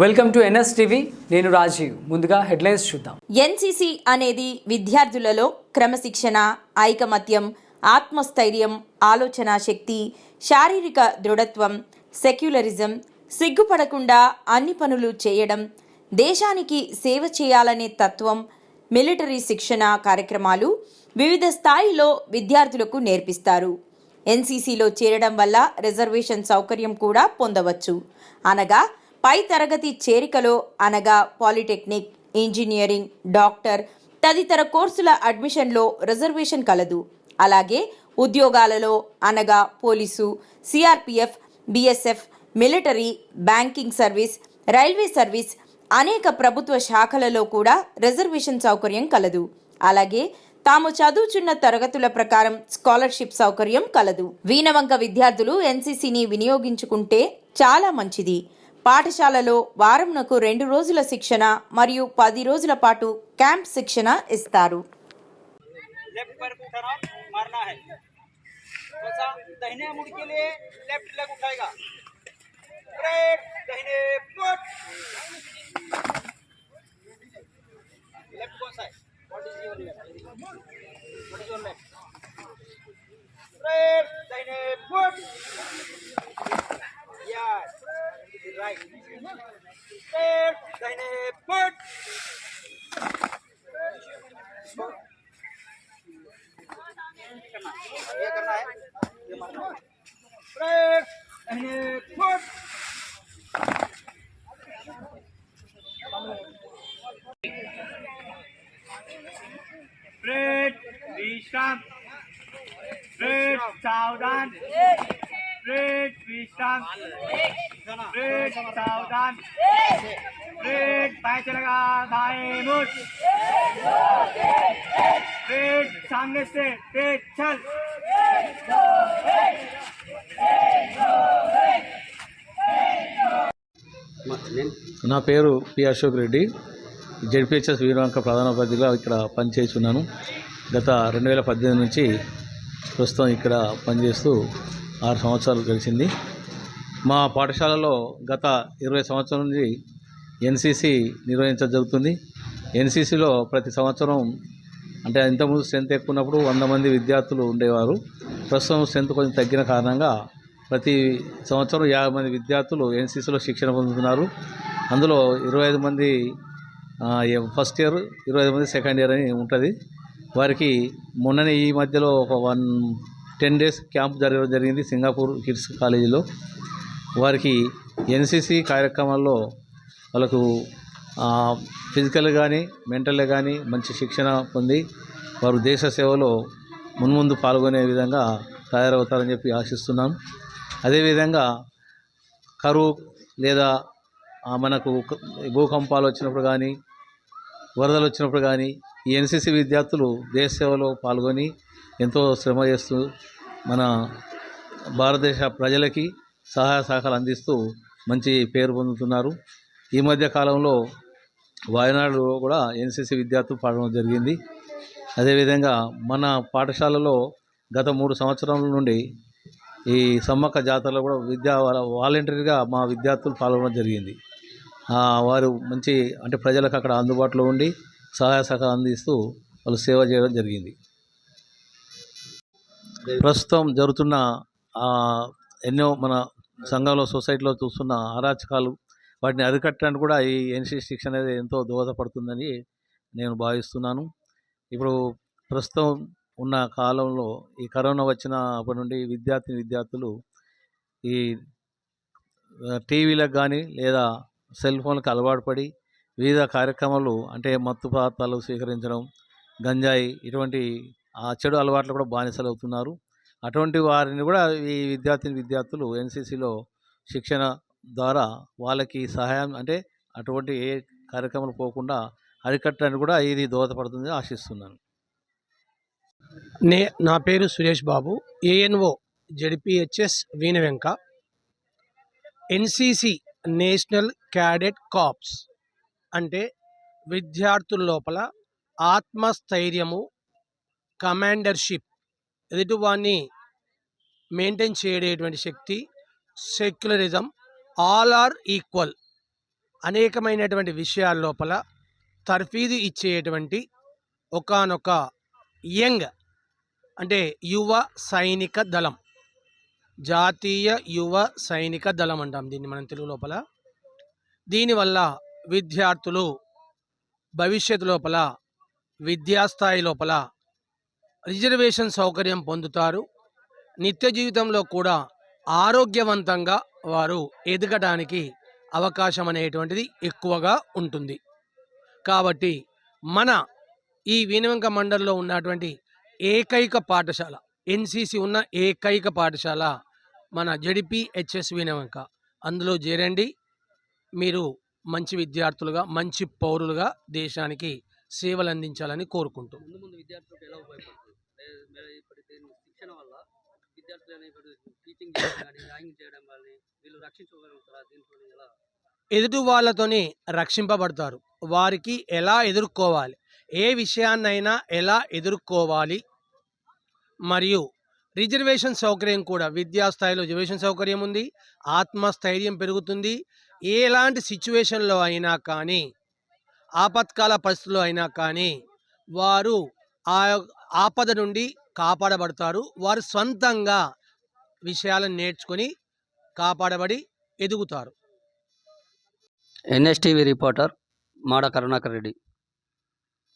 Welcome to NS TV. నేను రాజీవ్. ముందుగా headlines చూద్దాం. ఎన్సిసి అనేది విద్యార్థులలో క్రమశిక్షణ ఐకమత్యం ఆత్మస్థైర్యం ఆలోచన శక్తి శారీరక దృఢత్వం సెక్యులరిజం సిగ్గుపడకుండా అన్ని పనులు చేయడం దేశానికి సేవ చేయాలనే తత్వం మిలిటరీ శిక్షణ కార్యక్రమాలు వివిధ స్థాయిలో విద్యార్థులకు నేర్పిస్తారు. ఎన్సీసీలో చేరడం వల్ల రిజర్వేషన్ సౌకర్యం కూడా పొందవచ్చు. అనగా పై తరగతి చేరికలో అనగా పాలిటెక్నిక్ ఇంజనీరింగ్ డాక్టర్ తదితర కోర్సుల అడ్మిషన్లో రిజర్వేషన్ కలదు. అలాగే ఉద్యోగాలలో అనగా police CRPF BSF military banking service railway service అనేక ప్రభుత్వ శాఖలలో కూడా రిజర్వేషన్ సౌకర్యం కలదు. అలాగే తాము చదువుచున్న తరగతుల ప్రకారం స్కాలర్షిప్ సౌకర్యం కలదు. వీణవంక విద్యార్థులు ఎన్సీసీని వినియోగించుకుంటే చాలా మంచిది. పాఠశాలలో వారంనకు రెండు రోజుల శిక్షణ మరియు పది రోజుల పాటు క్యాంప్ శిక్షణ ఇస్తారు लेफ्ट पैर को उठाना मारना है वैसा दाहिने मुड़ के लिए लेफ्ट लेग उठाएगा ब्रेक दाहिने फुट लेफ्ट कौन सा है व्हाट इज योर ब्रेक विश्राम ब्रेक सावधान ब्रेक विश्राम ब्रेक सावधान ब्रेक पैर चलेगा दाएं मुठ ब्रेक सामने से तेज चल నా పేరు పి అశోక్ రెడ్డి జెడ్పిహెచ్ఎస్ వీరవంక ఉపాధిగా ఇక్కడ పనిచేస్తున్నాను. గత రెండు వేల పద్దెనిమిది నుంచి ప్రస్తుతం ఇక్కడ పనిచేస్తూ ఆరు సంవత్సరాలు గడిచింది. మా పాఠశాలలో గత ఇరవై సంవత్సరాల నుంచి ఎన్సీసీ నిర్వహించడం జరుగుతుంది. ఎన్సీసీలో ప్రతి సంవత్సరం అంటే ఇంతకుముందు స్ట్రెంత్ ఎక్కువ ఉన్నప్పుడు వంద మంది విద్యార్థులు ఉండేవారు. ప్రస్తుతం స్ట్రెంత్ కొంచెం తగ్గిన కారణంగా ప్రతి సంవత్సరం యాభై మంది విద్యార్థులు ఎన్సీసీలో శిక్షణ పొందుతున్నారు. అందులో ఇరవై ఐదు మంది ఫస్ట్ ఇయర్ ఇరవై ఐదు మంది సెకండ్ ఇయర్ అని ఉంటుంది. వారికి మొన్ననే ఈ మధ్యలో ఒక వన్ టెన్ డేస్ క్యాంప్ జరగడం జరిగింది సింగపూర్ కిడ్స్ కాలేజీలో. వారికి ఎన్సీసీ కార్యక్రమాల్లో వాళ్ళకు ఫిజికల్ కానీ మెంటల్ కానీ మంచి శిక్షణ పొంది వారు దేశ సేవలో మున్ముందు పాల్గొనే విధంగా తయారవుతారని చెప్పి ఆశిస్తున్నాం. అదేవిధంగా కరువు లేదా మనకు భూకంపాలు వచ్చినప్పుడు కానీ వరదలు వచ్చినప్పుడు కానీ ఈ ఎన్సీసీ విద్యార్థులు దేశ సేవలో పాల్గొని ఎంతో శ్రమ చేస్తూ మన భారతదేశ ప్రజలకి సహాయ సహకారాలు అందిస్తూ మంచి పేరు పొందుతున్నారు. ఈ మధ్య కాలంలో వాయనాడులో కూడా ఎన్సీసీ విద్యార్థులు పాడడం జరిగింది. అదేవిధంగా మన పాఠశాలలో గత మూడు సంవత్సరాల నుండి ఈ సమ్మక్క జాతరలో కూడా విద్యా వాలంటరీగా మా విద్యార్థులు పాల్గొనడం జరిగింది. వారు మంచి అంటే ప్రజలకు అక్కడ అందుబాటులో ఉండి సహాయ సహకారం అందిస్తూ వాళ్ళు సేవ చేయడం జరిగింది. ప్రస్తుతం జరుగుతున్న ఎన్నో మన సంఘంలో సొసైటీలో చూస్తున్న అరాచకాలు వాటిని అరికట్టడానికి కూడా ఈ ఎన్సీ శిక్షణ అనేది ఎంతో దోహదపడుతుందని నేను భావిస్తున్నాను. ఇప్పుడు ప్రస్తుతం ఉన్న కాలంలో ఈ కరోనా వచ్చినప్పటి నుండి విద్యార్థి విద్యార్థులు ఈ టీవీలకు కానీ లేదా సెల్ ఫోన్లకు అలవాటు పడి వివిధ కార్యక్రమాలు అంటే మత్తు పదార్థాలు స్వీకరించడం గంజాయి ఇటువంటి ఆ చెడు అలవాట్లు కూడా బానిసలు అవుతున్నారు. అటువంటి వారిని కూడా ఈ విద్యార్థిని విద్యార్థులు ఎన్సీసీలో శిక్షణ ద్వారా వాళ్ళకి సహాయం అంటే అటువంటి ఏ కార్యక్రమాలు పోకుండా అరికట్టడానికి కూడా ఇది దోహదపడుతుందని ఆశిస్తున్నాను. నే నా పేరు సురేష్ బాబు. ఏఎన్ఓ జడిపిహెచ్ఎస్ వీణ వెంక ఎన్సిసి నేషనల్ క్యాడెట్ కాప్స్ అంటే విద్యార్థుల లోపల ఆత్మస్థైర్యము కమాండర్షిప్ ఎదుటివాన్ని మెయింటైన్ చేయడేటువంటి శక్తి సెక్యులరిజం ఆల్ ఆర్ ఈక్వల్ అనేకమైనటువంటి విషయాల లోపల తర్ఫీదు ఇచ్చేటువంటి ఒకానొక యంగ్ అంటే యువ సైనిక దళం జాతీయ యువ సైనిక దళం అంటాం దీన్ని మనం తెలుగు లోపల. దీనివల్ల విద్యార్థులు భవిష్యత్తు లోపల విద్యాస్థాయి లోపల రిజర్వేషన్ సౌకర్యం పొందుతారు. నిత్య జీవితంలో కూడా ఆరోగ్యవంతంగా వారు ఎదగడానికి అవకాశం అనేటువంటిది ఎక్కువగా ఉంటుంది. కాబట్టి మన ఈ వినవంక మండలిలో ఉన్నటువంటి ఏకైక పాఠశాల ఎన్సిసి ఉన్న ఏకైక పాఠశాల మన జడిపి హెచ్ఎస్ వినవంక అందులో చేరండి. మీరు మంచి విద్యార్థులుగా మంచి పౌరులుగా దేశానికి సేవలు అందించాలని కోరుకుంటూ ఎదుటి వాళ్ళతోని రక్షింపబడతారు. వారికి ఎలా ఎదుర్కోవాలి? ఏ విషయాన్నైనా ఎలా ఎదుర్కోవాలి? మరియు రిజర్వేషన్ సౌకర్యం కూడా విద్యాస్థాయిలో రిజర్వేషన్ సౌకర్యం ఉంది ఆత్మస్థైర్యం పెరుగుతుంది ఎలాంటి సిచ్యువేషన్లో అయినా కానీ ఆపత్కాల పరిస్థితుల్లో అయినా కానీ వారు ఆ ఆపద నుండి కాపాడబడతారు. వారు సొంతంగా విషయాలను నేర్చుకొని కాపాడబడి ఎదుగుతారు. NSTV reporter Mada Karunakar Reddy.